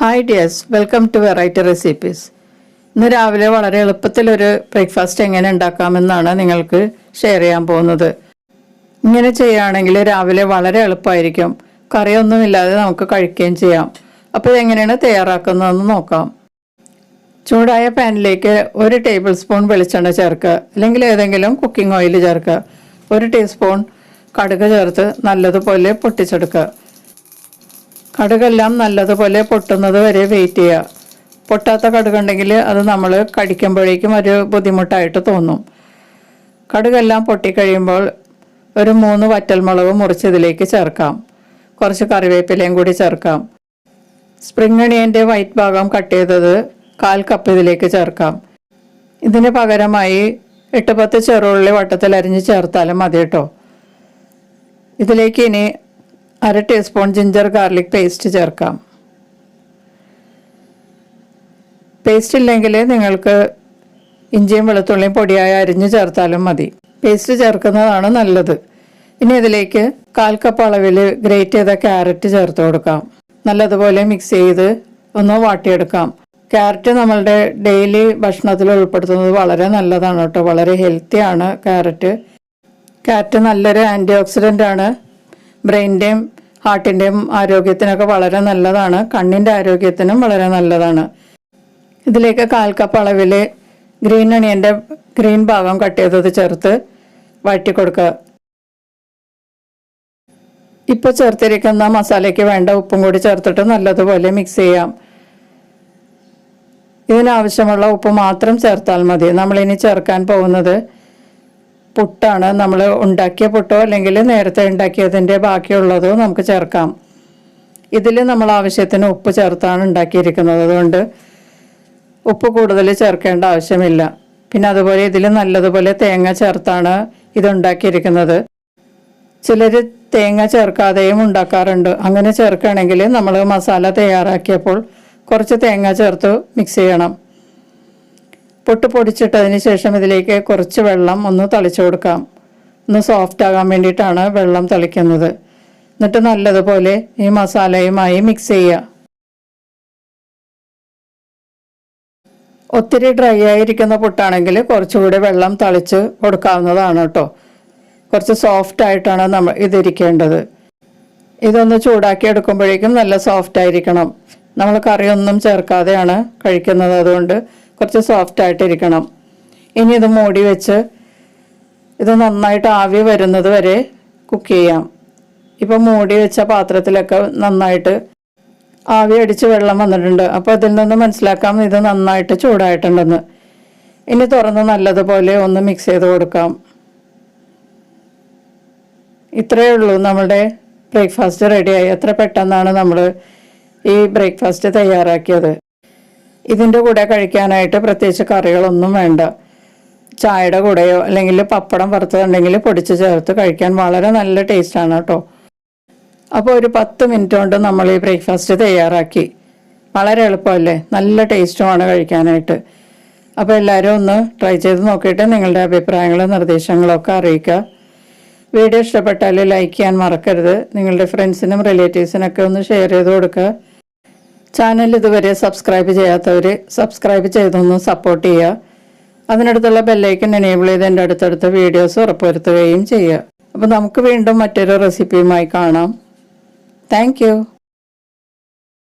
Hi dears welcome to variety recipes ഇന്ന് രാവിലെ വളരെ എളുപ്പത്തിലൊരു ബ്രേക്ക്ഫാസ്റ്റ് എങ്ങനെ ഉണ്ടാക്കാമെന്നാണ് നിങ്ങൾക്ക് ഷെയർ ചെയ്യാൻ പോകുന്നത്. ഇങ്ങനെ ചെയ്യുകയാണെങ്കിൽ രാവിലെ വളരെ എളുപ്പമായിരിക്കും. കറിയൊന്നുമില്ലാതെ നമുക്ക് കഴിക്കുകയും ചെയ്യാം. അപ്പോൾ ഇതെങ്ങനെയാണ് തയ്യാറാക്കുന്നതെന്ന് നോക്കാം. ചൂടായ പാനിലേക്ക് ഒരു ടേബിൾ സ്പൂൺ വെളിച്ചെണ്ണ ചേർക്കുക. അല്ലെങ്കിൽ ഏതെങ്കിലും കുക്കിംഗ് ഓയിൽ ചേർക്കുക. ഒരു ടീസ്പൂൺ കടുക് ചേർത്ത് നല്ലതുപോലെ പൊട്ടിച്ചെടുക്കുക. കടുകെല്ലാം നല്ലതുപോലെ പൊട്ടുന്നത് വരെ വെയിറ്റ് ചെയ്യുക. പൊട്ടാത്ത കടുകുണ്ടെങ്കിൽ അത് നമ്മൾ കടിക്കുമ്പോഴേക്കും ഒരു ബുദ്ധിമുട്ടായിട്ട് തോന്നും. കടുകെല്ലാം പൊട്ടിക്കഴിയുമ്പോൾ ഒരു മൂന്ന് വറ്റൽമുളക് മുറിച്ചതിലേക്ക് ചേർക്കാം. കുറച്ച് കറിവേപ്പിലയും കൂടി ചേർക്കാം. സ്പ്രിംഗ് അണിയന്റെ വൈറ്റ് ഭാഗം കട്ട് ചെയ്തത് കാൽ കപ്പ് ഇതിലേക്ക് ചേർക്കാം. ഇതിന് പകരമായി എട്ട് പത്ത് ചെറുള്ളി വട്ടത്തിൽ അരിഞ്ഞ് ചേർത്താലും മതി കേട്ടോ. ഇതിലേക്ക് ഇനി അര ടീസ്പൂൺ ജിഞ്ചർ ഗാർലിക് പേസ്റ്റ് ചേർക്കാം. പേസ്റ്റ് ഇല്ലെങ്കിൽ നിങ്ങൾക്ക് ഇഞ്ചിയും വെളുത്തുള്ളിയും പൊടിയായി അരിഞ്ഞ് ചേർത്താലും മതി. പേസ്റ്റ് ചേർക്കുന്നതാണ് നല്ലത്. ഇനി ഇതിലേക്ക് കാൽ കപ്പ് അളവിൽ ഗ്രേറ്റ് ചെയ്ത ക്യാരറ്റ് ചേർത്ത് കൊടുക്കാം. നല്ലതുപോലെ മിക്സ് ചെയ്ത് ഒന്ന് വാട്ടിയെടുക്കാം. ക്യാരറ്റ് നമ്മളുടെ ഡെയിലി ഭക്ഷണത്തിൽ ഉൾപ്പെടുത്തുന്നത് വളരെ നല്ലതാണ് കേട്ടോ. വളരെ ഹെൽത്തിയാണ് ക്യാരറ്റ് ക്യാരറ്റ് നല്ലൊരു ആന്റി ഓക്സിഡന്റ് ആണ് ബ്രെയിന്റെയും ഹാർട്ടിന്റെയും ആരോഗ്യത്തിനൊക്കെ വളരെ നല്ലതാണ്. കണ്ണിന്റെ ആരോഗ്യത്തിനും വളരെ നല്ലതാണ്. ഇതിലേക്ക് കാൽ കപ്പ് അളവിൽ ഗ്രീൻ അണിയന്റെ ഗ്രീൻ ഭാഗം കട്ട് ചെയ്തത് ചേർത്ത് വഴറ്റി കൊടുക്കുക. ഇപ്പോൾ ചേർത്തിരിക്കുന്ന മസാലയ്ക്ക് വേണ്ട ഉപ്പും കൂടി ചേർത്തിട്ട് നല്ലതുപോലെ മിക്സ് ചെയ്യാം. ഇതിനാവശ്യമുള്ള ഉപ്പ് മാത്രം ചേർത്താൽ മതി. നമ്മളിനി ചേർക്കാൻ പോകുന്നത് പുട്ടാണ് നമ്മൾ ഉണ്ടാക്കിയ പുട്ടോ അല്ലെങ്കിൽ നേരത്തെ ഉണ്ടാക്കിയതിന്റെ ബാക്കിയുള്ളതോ നമുക്ക് ചേർക്കാം. ഇതിൽ നമ്മൾ ആവശ്യത്തിന് ഉപ്പ് ചേർത്താണ് ഉണ്ടാക്കിയിരിക്കുന്നത്. അതുകൊണ്ട് ഉപ്പ് കൂടുതൽ ചേർക്കേണ്ട ആവശ്യമില്ല. പിന്നെ അതുപോലെ ഇതിൽ നല്ലതുപോലെ തേങ്ങ ചേർത്താണ് ഇതുണ്ടാക്കിയിരിക്കുന്നത് ചിലർ തേങ്ങ ചേർക്കാതെയും ഉണ്ടാക്കാറുണ്ട്. അങ്ങനെ ചേർക്കുകയാണെങ്കിൽ നമ്മൾ മസാല തയ്യാറാക്കിയപ്പോൾ കുറച്ച് തേങ്ങ ചേർത്ത് മിക്സ് ചെയ്യണം. പൊട്ട് പൊടിച്ചിട്ടതിന് ശേഷം ഇതിലേക്ക് കുറച്ച് വെള്ളം ഒന്ന് തളിച്ചു കൊടുക്കാം. ഒന്ന് സോഫ്റ്റ് ആകാൻ വേണ്ടിയിട്ടാണ് വെള്ളം തളിക്കുന്നത്. എന്നിട്ട് നല്ലതുപോലെ ഈ മസാലയുമായി മിക്സ് ചെയ്യുക. ഒത്തിരി ഡ്രൈ ആയിരിക്കുന്ന പുട്ടാണെങ്കിൽ കുറച്ചുകൂടി വെള്ളം തളിച്ച് കൊടുക്കാവുന്നതാണ് കേട്ടോ. കുറച്ച് സോഫ്റ്റ് ആയിട്ടാണ് നമ്മൾ ഇതിരിക്കേണ്ടത്. ഇതൊന്ന് ചൂടാക്കി എടുക്കുമ്പോഴേക്കും നല്ല സോഫ്റ്റ് ആയിരിക്കണം. നമ്മൾ കറിയൊന്നും ചേർക്കാതെയാണ് കഴിക്കുന്നത്. അതുകൊണ്ട് കുറച്ച് സോഫ്റ്റ് ആയിട്ടിരിക്കണം. ഇനി ഇത് മൂടി വെച്ച് ഇത് നന്നായിട്ട് ആവി വരുന്നത് വരെ കുക്ക് ചെയ്യാം. ഇപ്പം മൂടി വെച്ച പാത്രത്തിലൊക്കെ നന്നായിട്ട് ആവി അടിച്ച് വെള്ളം വന്നിട്ടുണ്ട്. അപ്പോൾ അതിൽ നിന്ന് മനസ്സിലാക്കാം ഇത് നന്നായിട്ട് ചൂടായിട്ടുണ്ടെന്ന്. ഇനി തുറന്ന് നല്ലതുപോലെ ഒന്ന് മിക്സ് ചെയ്ത് കൊടുക്കാം. ഇത്രയേ ഉള്ളൂ നമ്മുടെ ബ്രേക്ക്ഫാസ്റ്റ് റെഡിയായി എത്ര പെട്ടെന്നാണ് നമ്മൾ ഈ ബ്രേക്ക്ഫാസ്റ്റ് തയ്യാറാക്കിയത്. ഇതിന്റെ കൂടെ കഴിക്കാനായിട്ട് പ്രത്യേകിച്ച് കറികളൊന്നും വേണ്ട. ചായയുടെ കൂടെയോ അല്ലെങ്കിൽ പപ്പടം വറുത്തതുണ്ടെങ്കിൽ പൊടിച്ച് ചേർത്ത് കഴിക്കാൻ വളരെ നല്ല ടേസ്റ്റാണ് കേട്ടോ. അപ്പോൾ ഒരു പത്ത് മിനിറ്റ് കൊണ്ട് നമ്മൾ ഈ ബ്രേക്ക്ഫാസ്റ്റ് തയ്യാറാക്കി. വളരെ എളുപ്പമല്ലേ? നല്ല ടേസ്റ്റുമാണ് കഴിക്കാനായിട്ട്. അപ്പോൾ എല്ലാവരും ഒന്ന് ട്രൈ ചെയ്ത് നോക്കിയിട്ട് നിങ്ങളുടെ അഭിപ്രായങ്ങളും നിർദ്ദേശങ്ങളും ഒക്കെ അറിയിക്കുക. വീഡിയോ ഇഷ്ടപ്പെട്ടാൽ ലൈക്ക് ചെയ്യാൻ മറക്കരുത്. നിങ്ങളുടെ ഫ്രണ്ട്സിനും റിലേറ്റീവ്സിനൊക്കെ ഒന്ന് ഷെയർ ചെയ്ത് കൊടുക്കുക. ചാനൽ ഇതുവരെ സബ്സ്ക്രൈബ് ചെയ്യാത്തവർ സബ്സ്ക്രൈബ് ചെയ്തൊന്ന് സപ്പോർട്ട് ചെയ്യുക. അതിനടുത്തുള്ള ബെല്ലൈക്കൻ എനേബിൾ ചെയ്ത് എന്റെ അടുത്തടുത്ത വീഡിയോസ് ഉറപ്പുവരുത്തുകയും ചെയ്യുക. അപ്പോൾ നമുക്ക് വീണ്ടും മറ്റൊരു റെസിപ്പിയുമായി കാണാം. താങ്ക്